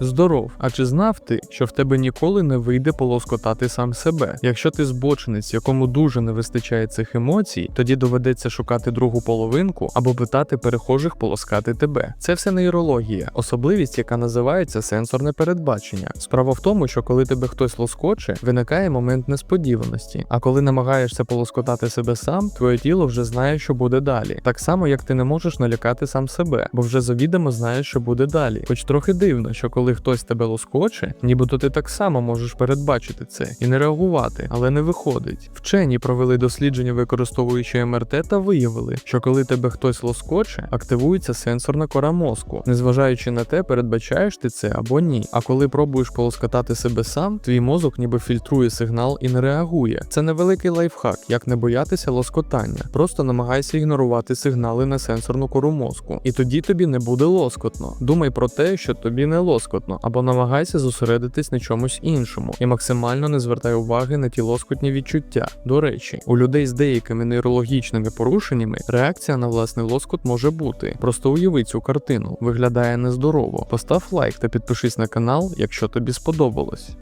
Здоров, а чи знав ти, що в тебе ніколи не вийде полоскотати сам себе? Якщо ти збочинець, якому дуже не вистачає цих емоцій, тоді доведеться шукати другу половинку або питати перехожих полоскати тебе. Це все нейрологія, особливість, яка називається сенсорне передбачення. Справа в тому, що коли тебе хтось лоскоче, виникає момент несподіваності. А коли намагаєшся полоскотати себе сам, твоє тіло вже знає, що буде далі. Так само, як ти не можеш налякати сам себе, бо вже завідомо знаєш, що буде далі. Хоч трохи дивно, що коли хтось тебе лоскоче, нібито ти так само можеш передбачити це і не реагувати, але не виходить. Вчені провели дослідження, використовуючи МРТ, та виявили, що коли тебе хтось лоскоче, активується сенсорна кора мозку, незважаючи на те, передбачаєш ти це або ні. А коли пробуєш полоскотати себе сам, твій мозок ніби фільтрує сигнал і не реагує. Це невеликий лайфхак, як не боятися лоскотання. Просто намагайся ігнорувати сигнали на сенсорну кору мозку, і тоді тобі не буде лоскотно. Думай про те, що тобі не лоскотно, або намагайся зосередитись на чомусь іншому і максимально не звертай уваги на ті лоскотні відчуття. До речі, у людей з деякими нейрологічними порушеннями реакція на власний лоскот може бути. Просто уяви цю картину, виглядає нездорово. Постав лайк та підпишись на канал, якщо тобі сподобалось.